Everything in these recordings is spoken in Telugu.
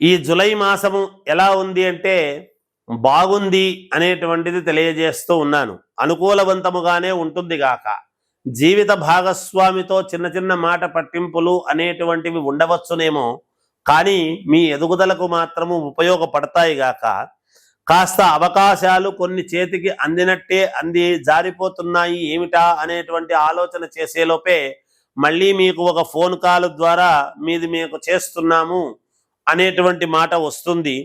ఈ జులై మాసము ఎలా ఉంది అంటే బాగుంది అనేటువంటిది తెలియజేస్తూ ఉన్నాను. అనుకూలవంతముగానే ఉంటుంది గాక. జీవిత భాగస్వామితో చిన్న చిన్న మాట పట్టింపులు అనేటువంటివి ఉండవచ్చునేమో కానీ మీ ఎదుగుదలకు మాత్రము ఉపయోగపడతాయి గాక. కాస్త అవకాశాలు కొన్ని చేతికి అందినట్టే అంది జారిపోతున్నాయి ఏమిటా అనేటువంటి ఆలోచన చేసేలోపే మళ్ళీ మీకు ఒక ఫోన్ కాల్ ద్వారా మీది మీకు చేస్తున్నాము. అనేటువంటి మాట వస్తుంది.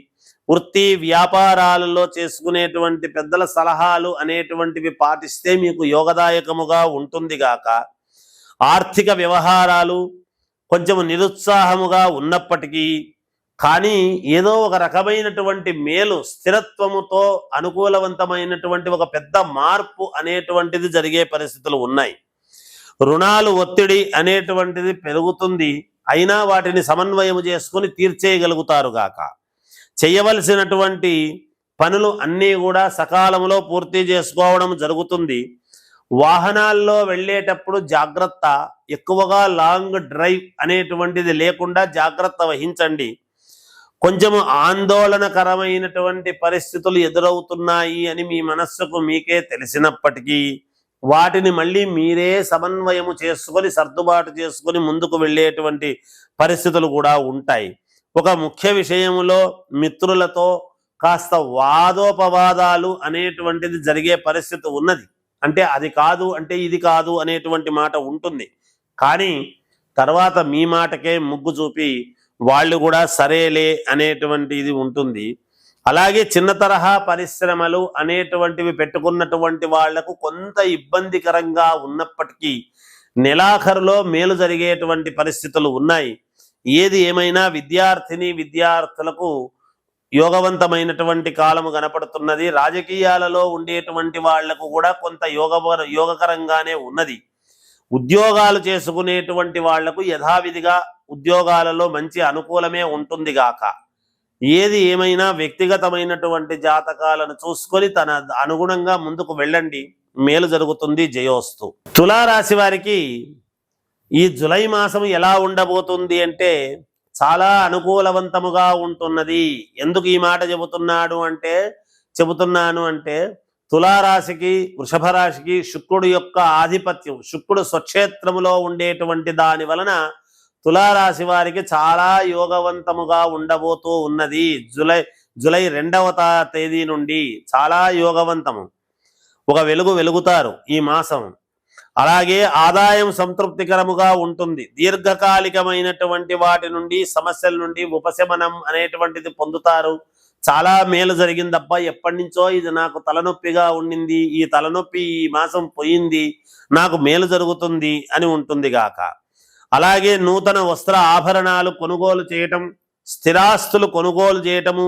వృత్తి వ్యాపారాలలో చేసుకునేటువంటి పెద్దల సలహాలు అనేటువంటివి పాటిస్తే మీకు యోగదాయకముగా ఉంటుంది గాక. ఆర్థిక వ్యవహారాలు కొంచెం నిరుత్సాహముగా ఉన్నప్పటికీ కానీ ఏదో ఒక రకమైనటువంటి మేలు స్థిరత్వముతో అనుకూలవంతమైనటువంటి ఒక పెద్ద మార్పు అనేటువంటిది జరిగే పరిస్థితులు ఉన్నాయి. రుణాలు ఒత్తిడి అనేటువంటిది పెరుగుతుంది. అయినా వాటిని సమన్వయం చేసుకుని తీర్చేయగలుగుతారు గాక. చేయవలసినటువంటి పనులు అన్నీ కూడా సకాలంలో పూర్తి చేసుకోవడం జరుగుతుంది. వాహనాల్లో వెళ్ళేటప్పుడు జాగ్రత్త ఎక్కువగా లాంగ్ డ్రైవ్ అనేటువంటిది లేకుండా జాగ్రత్త వహించండి. కొంచెము ఆందోళనకరమైనటువంటి పరిస్థితులు ఎదురవుతున్నాయి అని మీ మనస్సుకు మీకే తెలిసినప్పటికీ వాటిని మళ్ళీ మీరే సమన్వయము చేసుకొని సర్దుబాటు చేసుకొని ముందుకు వెళ్ళేటువంటి పరిస్థితులు కూడా ఉంటాయి. ఒక ముఖ్య విషయంలో మిత్రులతో కాస్త వాదోపవాదాలు అనేటువంటిది జరిగే పరిస్థితి ఉన్నది. అంటే అది కాదు అంటే ఇది కాదు అనేటువంటి మాట ఉంటుంది. కానీ తర్వాత మీ మాటకే ముగ్గు చూపి వాళ్ళు కూడా సరేలే అనేటువంటి ఇది ఉంటుంది. అలాగే చిన్న తరహా పరిశ్రమలు అనేటువంటివి పెట్టుకున్నటువంటి వాళ్ళకు కొంత ఇబ్బందికరంగా ఉన్నప్పటికీ నెలాఖరులో మేలు జరిగేటువంటి పరిస్థితులు ఉన్నాయి. ఏది ఏమైనా విద్యార్థిని విద్యార్థులకు యోగవంతమైనటువంటి కాలము కనపడుతున్నది. రాజకీయాలలో ఉండేటువంటి వాళ్ళకు కూడా కొంత యోగ యోగకరంగానే ఉన్నది. ఉద్యోగాలు చేసుకునేటువంటి వాళ్ళకు యథావిధిగా ఉద్యోగాలలో మంచి అనుకూలమే ఉంటుంది గాక ఏది ఏమైనా వ్యక్తిగతమైనటువంటి జాతకాలను చూసుకొని తన అనుగుణంగా ముందుకు వెళ్ళండి. మేలు జరుగుతుంది జయోస్తు. తులారాశి వారికి ఈ జులై మాసం ఎలా ఉండబోతుంది అంటే చాలా అనుకూలవంతముగా ఉంటున్నది. ఎందుకు ఈ మాట చెబుతున్నాడు అంటే చెబుతున్నాను అంటే తులారాశికి వృషభ రాశికి శుక్రుడు యొక్క ఆధిపత్యం శుక్రుడు స్వక్షేత్రములో ఉండేటువంటి దాని వలన తులారాశి వారికి చాలా యోగవంతముగా ఉండబోతూ ఉన్నది. జులై జులై రెండవ తేదీ నుండి చాలా యోగవంతము. ఒక వెలుగు వెలుగుతారు ఈ మాసం. అలాగే ఆదాయం సంతృప్తికరముగా ఉంటుంది. దీర్ఘకాలికమైనటువంటి వాటి నుండి సమస్యల నుండి ఉపశమనం అనేటువంటిది పొందుతారు. చాలా మేలు జరిగిందబ్బా ఎప్పటి నుంచో ఇది నాకు తలనొప్పిగా ఉండింది. ఈ తలనొప్పి ఈ మాసం పోయింది. నాకు మేలు జరుగుతుంది అని ఉంటుంది గాక. అలాగే నూతన వస్త్ర ఆభరణాలు కొనుగోలు చేయటం స్థిరాస్తులు కొనుగోలు చేయటము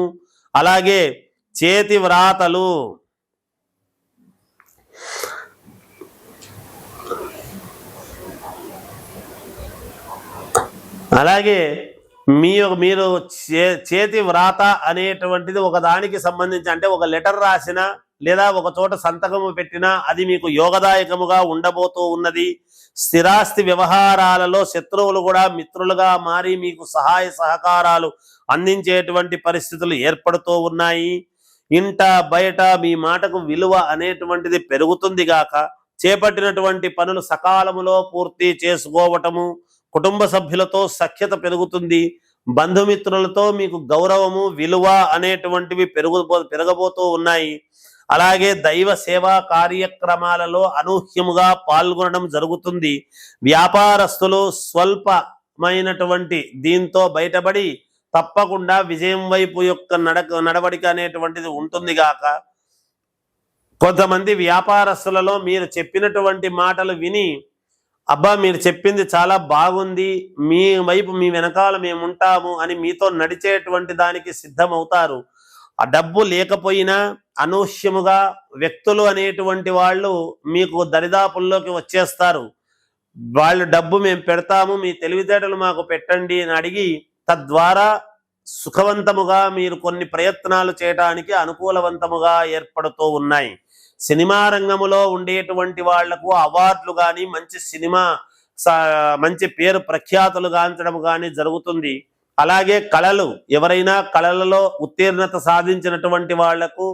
అలాగే చేతి వ్రాతలు. అలాగే మీ మీరు చే- చేతి వ్రాత అనేటువంటిది ఒక దానికి సంబంధించి అంటే ఒక లెటర్ రాసిన లేదా ఒక చోట సంతకము పెట్టినా అది మీకు యోగదాయకముగా ఉండబోతూ ఉన్నది. స్థిరాస్తి వ్యవహారాలలో శత్రువులు కూడా మిత్రులుగా మారి మీకు సహాయ సహకారాలు అందించేటువంటి పరిస్థితులు ఏర్పడుతూ ఉన్నాయి. ఇంట బయట మీ మాటకు విలువ అనేటువంటిది పెరుగుతుంది గాక చేపట్టినటువంటి పనులు సకాలములో పూర్తి చేసుకోవటము కుటుంబ సభ్యులతో సఖ్యత పెరుగుతుంది. బంధుమిత్రులతో మీకు గౌరవము విలువ అనేటువంటివి పెరుగు పెరగబోతూ ఉన్నాయి. అలాగే దైవ సేవా కార్యక్రమాలలో అనూహ్యముగా పాల్గొనడం జరుగుతుంది. వ్యాపారస్తులు స్వల్పమైనటువంటి దీంతో బయటపడి తప్పకుండా విజయం వైపు యొక్క నడక నడవడిక అనేటువంటిది ఉంటుంది గాక. కొంతమంది వ్యాపారస్తులలో మీరు చెప్పినటువంటి మాటలు విని అబ్బా మీరు చెప్పింది చాలా బాగుంది మీ వైపు మీ వెనకాల మేము ఉంటాము అని మీతో నడిచేటువంటి దానికి సిద్ధమవుతారు. ఆ డబ్బు లేకపోయినా అనూహ్యముగా వ్యక్తులు అనేటువంటి వాళ్ళు మీకు దరిదాపుల్లోకి వచ్చేస్తారు. వాళ్ళు డబ్బు మేము పెడతాము మీ తెలివితేటలు మాకు పెట్టండి అని అడిగి తద్వారా సుఖవంతముగా మీరు కొన్ని ప్రయత్నాలు చేయడానికి అనుకూలవంతముగా ఏర్పడుతూ ఉన్నాయి. సినిమా రంగములో ఉండేటువంటి వాళ్ళకు అవార్డులు కానీ మంచి సినిమా మంచి పేరు ప్రఖ్యాతులు గాంచడం కానీ జరుగుతుంది. అలాగే కళలు ఎవరైనా కళలలో ఉత్తీర్ణత సాధించినటువంటి వాళ్ళకు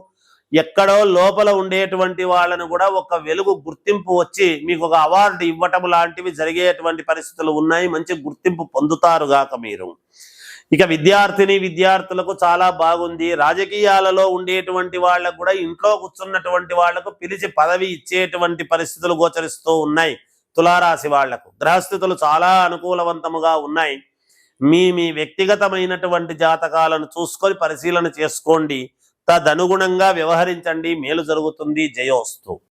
ఎక్కడో లోపల ఉండేటువంటి వాళ్ళను కూడా ఒక వెలుగు గుర్తింపు వచ్చి మీకు ఒక అవార్డు ఇవ్వటం లాంటివి జరిగేటువంటి పరిస్థితులు ఉన్నాయి. మంచి గుర్తింపు పొందుతారు గాక మీరు. ఇక విద్యార్థిని విద్యార్థులకు చాలా బాగుంది. రాజకీయాలలో ఉండేటువంటి వాళ్ళకు కూడా ఇంట్లో కూర్చున్నటువంటి వాళ్ళకు పిలిచి పదవి ఇచ్చేటువంటి పరిస్థితులు గోచరిస్తూ ఉన్నాయి. తులారాశి వాళ్ళకు గ్రహస్థితులు చాలా అనుకూలవంతముగా ఉన్నాయి. మీ మీ వ్యక్తిగతమైనటువంటి జాతకాలను చూసుకొని పరిశీలన చేసుకోండి. తదనుగుణంగా వ్యవహరించండి. మేలు జరుగుతుంది. జయోస్తు.